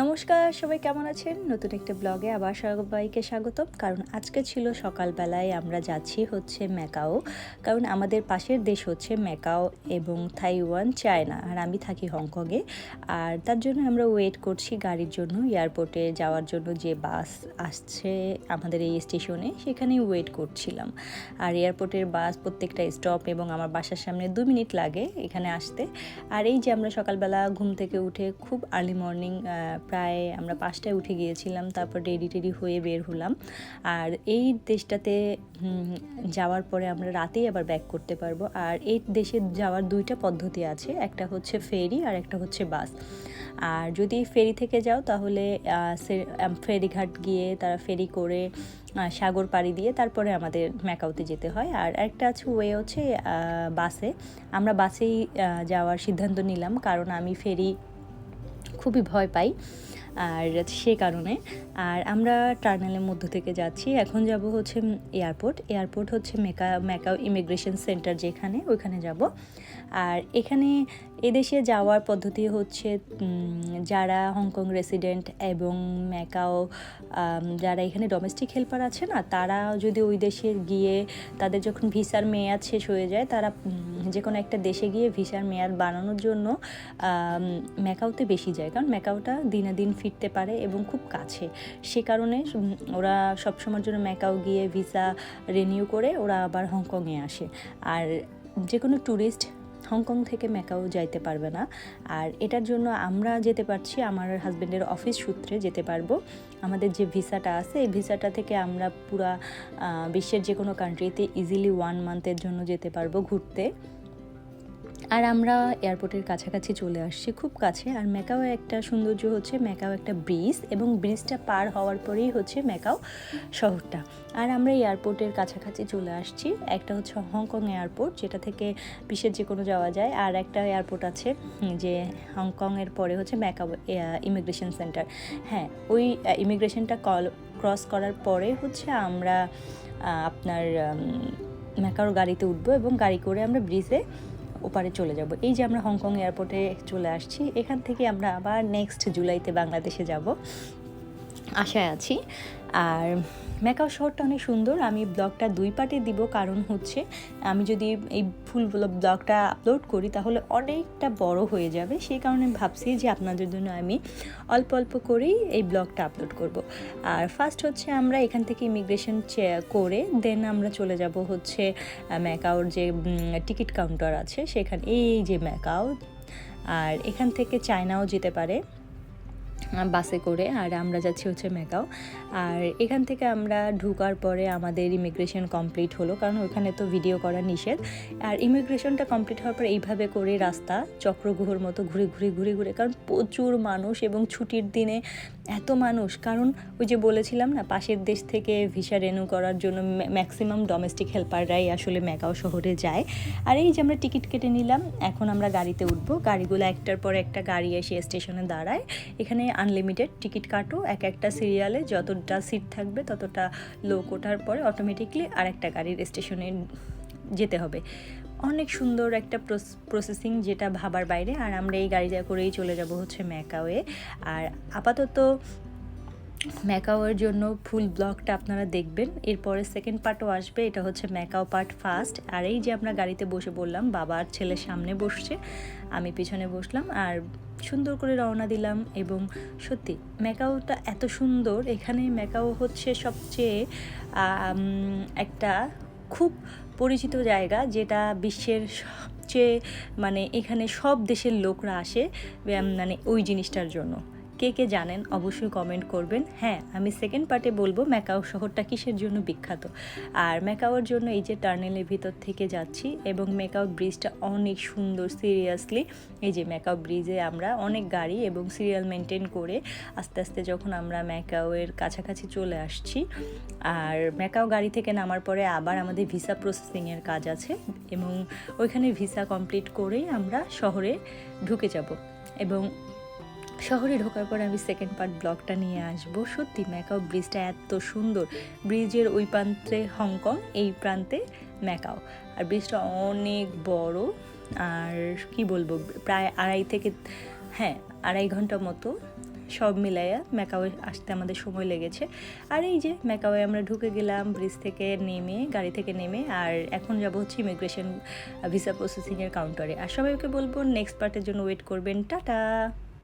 নমস্কার, সবাই কেমন আছেন? নতুন একটা ব্লগে আবার সবাইকে স্বাগতম। কারণ আজকে ছিল সকালবেলায় আমরা যাচ্ছি হচ্ছে ম্যাকাও। কারণ আমাদের পাশের দেশ হচ্ছে ম্যাকাও এবং থাইওয়ান চায়না। আর আমি থাকি হংকংয়ে। আর তার জন্য আমরা ওয়েট করছি গাড়ির জন্য, এয়ারপোর্টে যাওয়ার জন্য যে বাস আসছে আমাদের এই স্টেশনে, সেখানেই ওয়েট করছিলাম। আর এয়ারপোর্টের বাস প্রত্যেকটা স্টপ এবং আমার বাসার সামনে দু মিনিট লাগে এখানে আসতে। আর এই যে আমরা সকালবেলা ঘুম থেকে উঠে খুব আর্লি মর্নিং প্রায় আমরা পাঁচটায় উঠে গিয়েছিলাম, তারপর রেডি টেডি হয়ে বের হলাম। আর এই দেশটাতে যাওয়ার পরে আমরা রাতেই আবার ব্যাক করতে পারব। আর এই দেশে যাওয়ার দুইটা পদ্ধতি আছে, একটা হচ্ছে ফেরি আর একটা হচ্ছে বাস আর যদি ফেরি থেকে যাও, তাহলে ফেরিঘাট গিয়ে তারা ফেরি করে সাগর পাড়ি দিয়ে তারপরে আমাদের ম্যাকাউতে যেতে হয়। আর একটা আছে ওয়ে হচ্ছে বাসে আমরা বাসেই যাওয়ার সিদ্ধান্ত নিলাম, কারণ আমি ফেরি খুবই ভয় পাই, আর সে কারণে। আর আমরা টার্নেলের মধ্য থেকে যাচ্ছি। এখন যাব হচ্ছে এয়ারপোর্ট। এয়ারপোর্ট হচ্ছে মেকা ম্যাকাও ইমিগ্রেশন সেন্টার যেখানে, ওইখানে যাব। আর এখানে এদেশে যাওয়ার পদ্ধতি হচ্ছে যারা হংকং রেসিডেন্ট এবং ম্যাকাও যারা এখানে ডোমেস্টিক হেল্পার আছে না, তারা যদি ওই দেশে গিয়ে তাদের যখন ভিসার মেয়াদ শেষ হয়ে যায়, তারা যে কোনো একটা দেশে গিয়ে ভিসার মেয়াদ বানানোর জন্য আম, ম্যাকাওতে বেশি যায়। কারণ ম্যাকাওটা দিনে দিন ফিরতে পারে এবং খুব কাছে। সে কারণে ওরা সবসময়ের জন্য ম্যাকাও গিয়ে ভিসা রিনিউ করে ওরা আবার হংকংয়ে আসে। আর যে কোনো ট্যুরিস্ট হংকং থেকে ম্যাকাও যাইতে পারবে না। আর এটার জন্য আমরা যেতে পারছি আমার হাজব্যান্ডের অফিস সূত্রে যেতে পারব। আমাদের যে ভিসাটা আছে এই ভিসাটা থেকে আমরা পুরা বিশ্বের যে কোনো কান্ট্রিতে ইজিলি ওয়ান মান্থের জন্য যেতে পারব ঘুরতে। আর আমরা এয়ারপোর্টের কাছাকাছি চলে আসছি খুব কাছে। আর ম্যাকাও একটা সৌন্দর্য হচ্ছে, ম্যাকাও একটা ব্রিজ এবং ব্রিজটা পার হওয়ার পরেই হচ্ছে ম্যাকাও শহরটা। আর আমরা এয়ারপোর্টের কাছাকাছি চলে আসছি। একটা হচ্ছে হংকং এয়ারপোর্ট, যেটা থেকে বিশ্বের যে কোনো যাওয়া যায়। আর একটা এয়ারপোর্ট আছে যে হংকংয়ের পরে হচ্ছে ম্যাকাও ইমিগ্রেশন সেন্টার। হ্যাঁ ওই ইমিগ্রেশনটা কল, ক্রস করার পরে হচ্ছে আমরা আপনার ম্যাকাওর গাড়িতে উঠবো এবং গাড়ি করে আমরা ব্রিজে ওপারে চলে যাব। এই যে আমরা হংকং এয়ারপোর্টে চলে আসছি, এখান থেকে আমরা আবার নেক্সট জুলাইতে বাংলাদেশে যাব। আশায় আছি। আর ম্যাকাও শহরটা অনেক সুন্দর। আমি ব্লগটা দুই পার্টে দিব। কারণ হচ্ছে, আমি যদি এই ফুল ব্লগটা আপলোড করি, তাহলে অনেকটা বড় হয়ে যাবে। সেই কারণে ভাবছি যে আপনাদের জন্য আমি অল্প অল্প করেই এই ব্লগটা আপলোড করব। আর ফার্স্ট হচ্ছে আমরা এখান থেকে ইমিগ্রেশন করে দেন আমরা চলে যাব হচ্ছে ম্যাকাওর যে টিকিট কাউন্টার আছে, সেখানে, এই যে ম্যাকাও। আর এখান থেকে চায়নাও যেতে পারে। বাসে করে আর আমরা যাচ্ছি হচ্ছে মেকাও আর এখান থেকে আমরা ঢুকার পরে আমাদের ইমিগ্রেশন কমপ্লিট হলো, কারণ ওখানে তো ভিডিও করা নিষেধ। আর ইমিগ্রেশনটা কমপ্লিট হওয়ার পর এইভাবে করে রাস্তা, চক্রগুহর মতো ঘুরে ঘুরে ঘুরে ঘুরে, কারণ প্রচুর মানুষ এবং ছুটির দিনে এত মানুষ। কারণ ওই যে বলেছিলাম না, পাশের দেশ থেকে ভিসা রেনু করার জন্য ম্যাক্সিমাম ডোমেস্টিক হেল্পাররাই আসলে ম্যাকাও শহরে যায়। আর এই যে আমরা টিকিট কেটে নিলাম, এখন আমরা গাড়িতে উঠবো। গাড়িগুলো একটার পর একটা গাড়ি এসে স্টেশনে দাঁড়ায়। এখানে আনলিমিটেড টিকিট কাটো, এক একটা সিরিয়ালে যতটা সিট থাকবে ততটা লোক ওঠার পরে অটোমেটিকলি আর একটা গাড়ির স্টেশনে যেতে হবে। অনেক সুন্দর একটা প্রসেসিং যেটা ভাবার বাইরে। আর আমরা এই গাড়িটা করেই চলে যাব হচ্ছে ম্যাকাওয়ে আর আপাতত ম্যাকাওয়ের জন্য ফুল ব্লগটা আপনারা দেখবেন। এরপরে সেকেন্ড পার্টও আসবে, এটা হচ্ছে ম্যাকাও পার্ট ফার্স্ট আর এই যে আমরা গাড়িতে বসে বললাম বাবা আর ছেলে সামনে বসছে, আমি পিছনে বসলাম। আর সুন্দর করে রওনা দিলাম এবং সত্যি ম্যাকাওটা এত সুন্দর। এখানে ম্যাকাও হচ্ছে সবচেয়ে একটা খুব পরিচিত জায়গা যেটা বিশ্বের সবচেয়ে মানে এখানে সব দেশের লোকরা আসে মানে ওই জিনিসটার জন্য। কে কে জানেন অবশ্যই কমেন্ট করবেন। হ্যাঁ আমি সেকেন্ড পার্টে বলব ম্যাকাও শহরটা কিসের জন্য বিখ্যাত? আর ম্যাকাওর জন্য এই যে টার্নেলের ভিতর থেকে যাচ্ছি এবং ম্যাকাও ব্রিজটা অনেক সুন্দর সিরিয়াসলি এই যে ম্যাকাও ব্রিজে আমরা অনেক গাড়ি এবং সিরিয়াল মেনটেন করে আস্তে আস্তে যখন আমরা ম্যাকাওয়ের কাছাকাছি চলে আসছি, আর ম্যাকাও গাড়ি থেকে নামার পরে আবার আমাদের ভিসা প্রসেসিংয়ের কাজ আছে এবং ওইখানে ভিসা কমপ্লিট করেই আমরা শহরে ঢুকে যাব। এবং শহরে ঢোকার পর আমি সেকেন্ড পার্ট ব্লগটা নিয়ে আসব। সত্যি ম্যাকাও ব্রিজটা এত সুন্দর। ব্রিজের ওই প্রান্তে হংকং এই প্রান্তে ম্যাকাও আর ব্রিজটা অনেক বড়। আর কি বলব, প্রায় আড়াই থেকে হ্যাঁ আড়াই ঘণ্টা মতো সব মিলাইয়া ম্যাকাওয়ে আসতে আমাদের সময় লেগেছে। আর এই যে ম্যাকাওয়ে আমরা ঢুকে গেলাম ব্রিজ থেকে নেমে, গাড়ি থেকে নেমে, আর এখন যাব হচ্ছে ইমিগ্রেশন ভিসা প্রসেসিংয়ের কাউন্টারে আর সবাইকে বলব নেক্সট পার্টের জন্য ওয়েট করবেন। টাটা!